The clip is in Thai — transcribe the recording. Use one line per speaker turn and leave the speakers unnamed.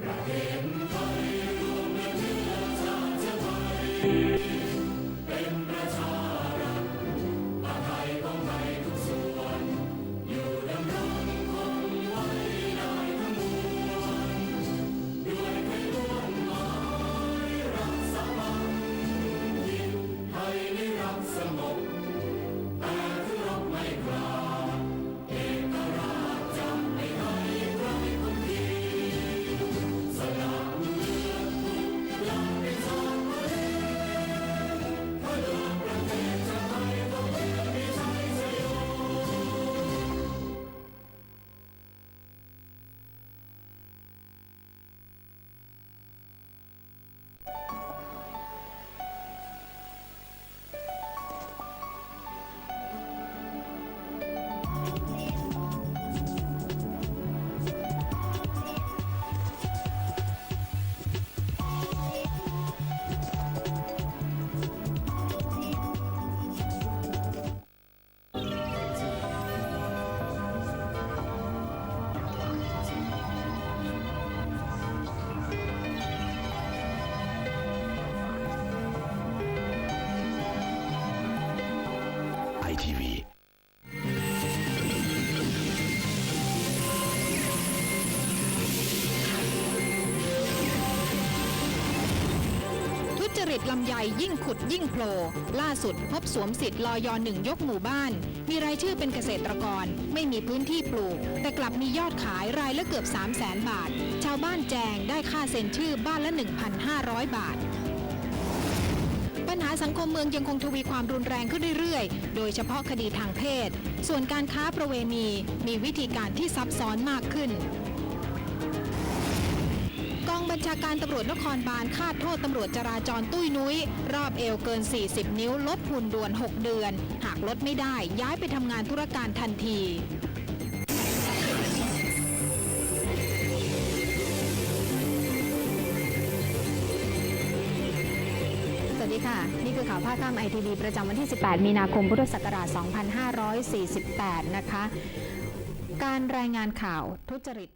ไอ
จริตลำไยยิ่งขุดยิ่งโผล่ล่าสุดพบสวมสิทธิ์ลอยอหนึ่งยกหมู่บ้าน มีรายชื่อเป็นเกษตรกร ไม่มีพื้นที่ปลูก แต่กลับมียอดขายรายละเกือบ 3 0 0แสนบาท ชาวบ้านแจงได้ค่าเซ็นชื่อบ้านละ 1,500 บาท ปัญหาสังคมเมืองยังคงทวีความรุนแรงขึ้นเรื่อยๆ โดยเฉพาะคดีทางเพศ ส่วนการค้าประเวณีมีวิธีการที่ซับซ้อนมากขึ้น บัญชาการตำรวจนครบาลคาดโทษตำรวจจราจรตุ้ยนุ้ย รอบเอวเกิน 40 นิ้ว ลดหุ่นด่วน 6 เดือน หากลดไม่ได้ย้ายไปทำงานธุรการทันที
สวัสดีค่ะ นี่คือข่าวภาคค่ำไอทีวีประจำวันที่ 18 มีนาคม พุทธศักราช 2548 นะคะ การรายงานข่าวทุจริต